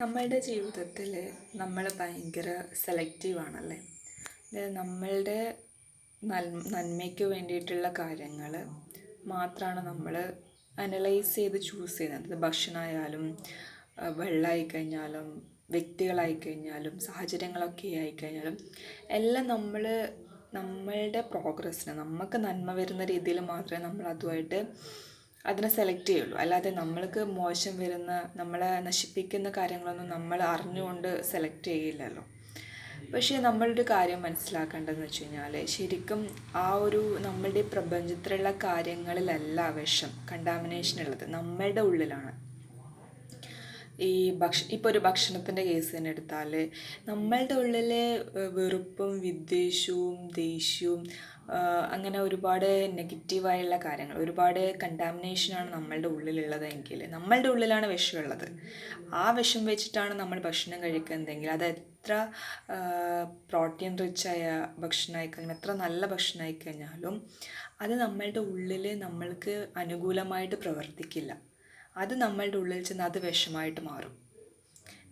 നമ്മളുടെ ജീവിതത്തിൽ നമ്മൾ ഭയങ്കര സെലക്റ്റീവ് ആണല്ലേ? നമ്മളുടെ നന്മയ്ക്ക് വേണ്ടിയിട്ടുള്ള കാര്യങ്ങൾ മാത്രമാണ് നമ്മൾ അനലൈസ് ചെയ്ത് ചൂസ് ചെയ്യുന്നത്. ഭക്ഷണമായാലും വെള്ളമായി കഴിഞ്ഞാലും വ്യക്തികളായി കഴിഞ്ഞാലും സാഹചര്യങ്ങളൊക്കെ ആയിക്കഴിഞ്ഞാലും എല്ലാം നമ്മൾ നമ്മളുടെ പ്രോഗ്രസ്സിന് നമുക്ക് നന്മ വരുന്ന രീതിയിൽ മാത്രമേ നമ്മൾ അതുമായിട്ട് അതിനെ സെലക്ട് ചെയ്യുള്ളൂ. അല്ലാതെ നമ്മൾക്ക് മോശം വരുന്ന നമ്മളെ നശിപ്പിക്കുന്ന കാര്യങ്ങളൊന്നും നമ്മൾ അറിഞ്ഞുകൊണ്ട് സെലക്ട് ചെയ്യില്ലല്ലോ. പക്ഷേ നമ്മളൊരു കാര്യം മനസ്സിലാക്കേണ്ടതെന്ന് വെച്ച് കഴിഞ്ഞാൽ ശരിക്കും ആ ഒരു നമ്മളുടെ പ്രപഞ്ചത്തിലുള്ള കാര്യങ്ങളിലല്ല വിഷം കണ്ടാമിനേഷൻ ഉള്ളത്. നമ്മളുടെ ഉള്ളിലാണ്. ഈ ഭക്ഷ ഇപ്പോൾ ഒരു ഭക്ഷണത്തിന്റെ കേസ് തന്നെ എടുത്താൽ നമ്മളുടെ ഉള്ളിലെ വെറുപ്പും വിദ്വേഷവും ദേഷ്യവും അങ്ങനെ ഒരുപാട് നെഗറ്റീവായുള്ള കാര്യങ്ങൾ ഒരുപാട് കണ്ടാമിനേഷനാണ് നമ്മളുടെ ഉള്ളിലുള്ളതെങ്കിൽ നമ്മളുടെ ഉള്ളിലാണ് വിഷമുള്ളത്. ആ വിഷം വെച്ചിട്ടാണ് നമ്മൾ ഭക്ഷണം കഴിക്കുന്നതെങ്കിൽ അത് എത്ര പ്രോട്ടീൻ റിച്ചായ ഭക്ഷണമായി കഴിഞ്ഞാൽ എത്ര നല്ല ഭക്ഷണമായി കഴിഞ്ഞാലും അത് നമ്മളുടെ ഉള്ളിൽ നമ്മൾക്ക് അനുകൂലമായിട്ട് പ്രവർത്തിക്കില്ല. അത് നമ്മളുടെ ഉള്ളിൽ ചെന്ന് അത് വിഷമായിട്ട് മാറും.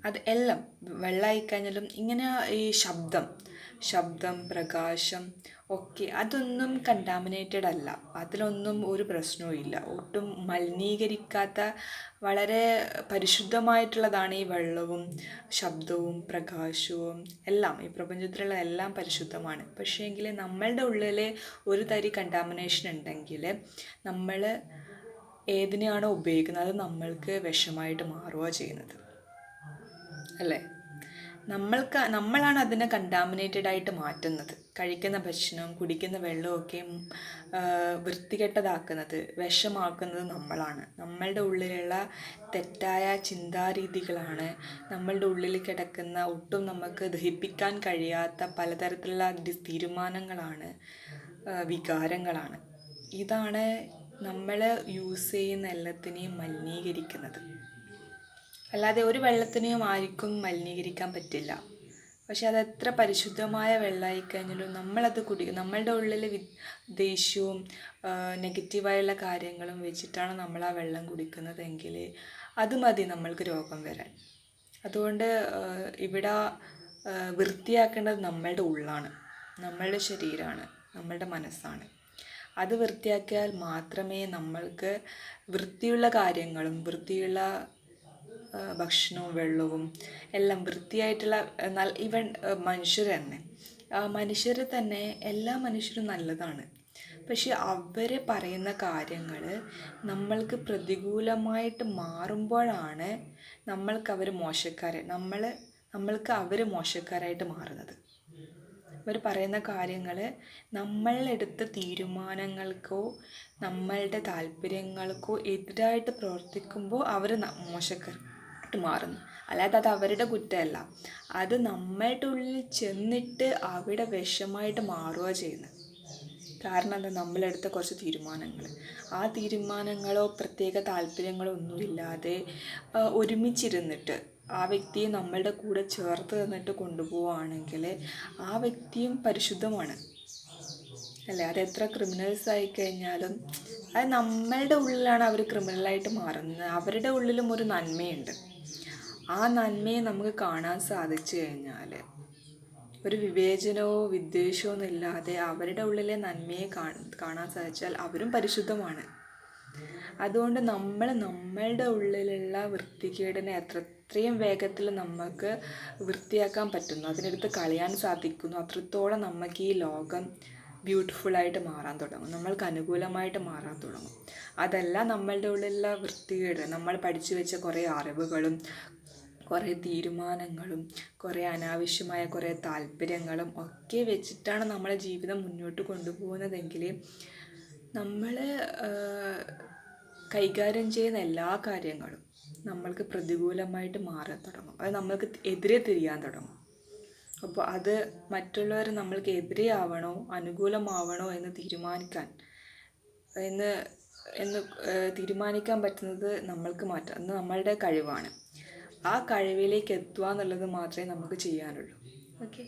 അത് എല്ലാം വെള്ളമായി കഴിഞ്ഞാലും ഇങ്ങനെ ഈ ശബ്ദം ശബ്ദം പ്രകാശം ഒക്കെ അതൊന്നും കണ്ടാമിനേറ്റഡ് അല്ല. അതിലൊന്നും ഒരു പ്രശ്നവും ഇല്ല. ഒട്ടും മലിനീകരിക്കാത്ത വളരെ പരിശുദ്ധമായിട്ടുള്ളതാണ് ഈ വെള്ളവും ശബ്ദവും പ്രകാശവും എല്ലാം. ഈ പ്രപഞ്ചത്തിലുള്ള എല്ലാം പരിശുദ്ധമാണ്. പക്ഷേ എങ്കിൽ നമ്മളുടെ ഉള്ളിൽ ഒരു തരി കണ്ടാമിനേഷൻ ഉണ്ടെങ്കിൽ നമ്മൾ ഏതിനെയാണോ ഉപയോഗിക്കുന്നത്? അത് നമ്മൾക്ക് വിഷമായിട്ട് മാറുക ചെയ്യുന്നത്. അല്ലേ? നമ്മൾക്ക് നമ്മളാണ് അതിനെ കണ്ടാമിനേറ്റഡ് ആയിട്ട് മാറ്റുന്നത്. കഴിക്കുന്ന ഭക്ഷണവും കുടിക്കുന്ന വെള്ളമൊക്കെ വൃത്തികെട്ടതാക്കുന്നത് വിഷമാക്കുന്നത് നമ്മളാണ്. നമ്മളുടെ ഉള്ളിലുള്ള തെറ്റായ ചിന്താരീതികളാണ് നമ്മളുടെ ഉള്ളിൽ കിടക്കുന്ന ഒട്ടും നമുക്ക് ദഹിപ്പിക്കാൻ കഴിയാത്ത പലതരത്തിലുള്ള തീരുമാനങ്ങളാണ് വികാരങ്ങളാണ്. ഇതാണ് നമ്മൾ യൂസ് ചെയ്യുന്ന എല്ലാത്തിനെയും മലിനീകരിക്കുന്നത്. അല്ലാതെ ഒരു വെള്ളത്തിനെയും ആർക്കും മലിനീകരിക്കാൻ പറ്റില്ല. പക്ഷെ അത് എത്ര പരിശുദ്ധമായ വെള്ളമായി കഴിഞ്ഞാലും നമ്മളത് കുടി നമ്മളുടെ ഉള്ളിൽ വി ദേഷ്യവും നെഗറ്റീവായുള്ള കാര്യങ്ങളും വെച്ചിട്ടാണ് നമ്മൾ ആ വെള്ളം കുടിക്കുന്നതെങ്കിൽ അത് മതി നമ്മൾക്ക് രോഗം വരാൻ. അതുകൊണ്ട് ഇവിടെ വൃത്തിയാക്കേണ്ടത് നമ്മളുടെ ഉള്ളാണ്. നമ്മളുടെ ശരീരമാണ് നമ്മളുടെ മനസ്സാണ്. അത് വൃത്തിയാക്കിയാൽ മാത്രമേ നമ്മൾക്ക് വൃത്തിയുള്ള കാര്യങ്ങളും വൃത്തിയുള്ള ഭക്ഷണവും വെള്ളവും എല്ലാം വൃത്തിയായിട്ടുള്ള നല്ല ഇവൻ മനുഷ്യർ തന്നെ. മനുഷ്യർ തന്നെ എല്ലാ മനുഷ്യരും നല്ലതാണ്. പക്ഷെ അവർ പറയുന്ന കാര്യങ്ങൾ നമ്മൾക്ക് പ്രതികൂലമായിട്ട് മാറുമ്പോഴാണ് നമ്മൾക്ക് അവർ മോശക്കാരെ നമ്മൾ നമ്മൾക്ക് അവർ മോശക്കാരായിട്ട് മാറുന്നത്. അവർ പറയുന്ന കാര്യങ്ങൾ നമ്മളെടുത്ത തീരുമാനങ്ങൾക്കോ നമ്മളുടെ താല്പര്യങ്ങൾക്കോ എതിരായിട്ട് പ്രവർത്തിക്കുമ്പോൾ അവർ മോശക്കാരായിട്ട് മാറുന്നു. അല്ലാതെ അത് അവരുടെ കുറ്റമല്ല. അത് നമ്മളുടെ ഉള്ളിൽ ചെന്നിട്ട് അവിടെ വിഷമായിട്ട് മാറുക ചെയ്യുന്നത്. കാരണം എന്താ? നമ്മളെടുത്ത കുറച്ച് തീരുമാനങ്ങൾ. ആ തീരുമാനങ്ങളോ പ്രത്യേക താല്പര്യങ്ങളോ ഒന്നുമില്ലാതെ ഒരുമിച്ചിരുന്നിട്ട് ആ വ്യക്തിയെ നമ്മളുടെ കൂടെ ചേർത്ത് തന്നിട്ട് കൊണ്ടുപോവുകയാണെങ്കിൽ ആ വ്യക്തിയും പരിശുദ്ധമാണ്. അല്ലേ? അത് എത്ര ക്രിമിനൽസ് ആയി കഴിഞ്ഞാലും അത് നമ്മളുടെ ഉള്ളിലാണ് അവർ ക്രിമിനലായിട്ട് മാറുന്നത്. അവരുടെ ഉള്ളിലും ഒരു നന്മയുണ്ട്. ആ നന്മയെ നമുക്ക് കാണാൻ സാധിച്ചു കഴിഞ്ഞാൽ ഒരു വിവേചനമോ വിദ്വേഷമോ ഇല്ലാതെ അവരുടെ ഉള്ളിലെ നന്മയെ കാണാൻ സാധിച്ചാൽ അവരും പരിശുദ്ധമാണ്. അതുകൊണ്ട് നമ്മൾ നമ്മളുടെ ഉള്ളിലുള്ള വൃത്തികേടിനെ എത്ര എത്രയും വേഗത്തിൽ നമുക്ക് വൃത്തിയാക്കാൻ പറ്റുന്നു. അതിനെടുത്ത് കളയാൻ സാധിക്കുന്നു. അത്രത്തോളം നമുക്ക് ഈ ലോകം ബ്യൂട്ടിഫുള്ളായിട്ട് മാറാൻ തുടങ്ങും. നമ്മൾക്ക് അനുകൂലമായിട്ട് മാറാൻ തുടങ്ങും. അതല്ല നമ്മളുടെ ഉള്ളിലുള്ള വൃത്തികേട്. നമ്മൾ പഠിച്ചു വെച്ച കുറേ അറിവുകളും കുറേ തീരുമാനങ്ങളും കുറേ അനാവശ്യമായ കുറേ താല്പര്യങ്ങളും ഒക്കെ വെച്ചിട്ടാണ് നമ്മളെ ജീവിതം മുന്നോട്ട് കൊണ്ടുപോകുന്നതെങ്കിൽ നമ്മൾ കൈകാര്യം ചെയ്യുന്ന എല്ലാ കാര്യങ്ങളും നമ്മൾക്ക് പ്രതികൂലമായിട്ട് മാറാൻ തുടങ്ങും. അത് നമ്മൾക്ക് എതിരെ തിരിയാൻ തുടങ്ങും. അപ്പോൾ അത് മറ്റുള്ളവർ നമ്മൾക്ക് എതിരെ എതിരെയാവണോ അനുകൂലമാവണോ എന്ന് തീരുമാനിക്കാൻ എന്ന് എന്ന് തീരുമാനിക്കാൻ പറ്റുന്നത് നമ്മൾക്ക് മാറ്റാം. അത് നമ്മളുടെ കഴിവാണ്. ആ കഴിവിലേക്ക് എത്തുക എന്നുള്ളത് മാത്രമേ നമുക്ക് ചെയ്യാനുള്ളൂ. ഓക്കെ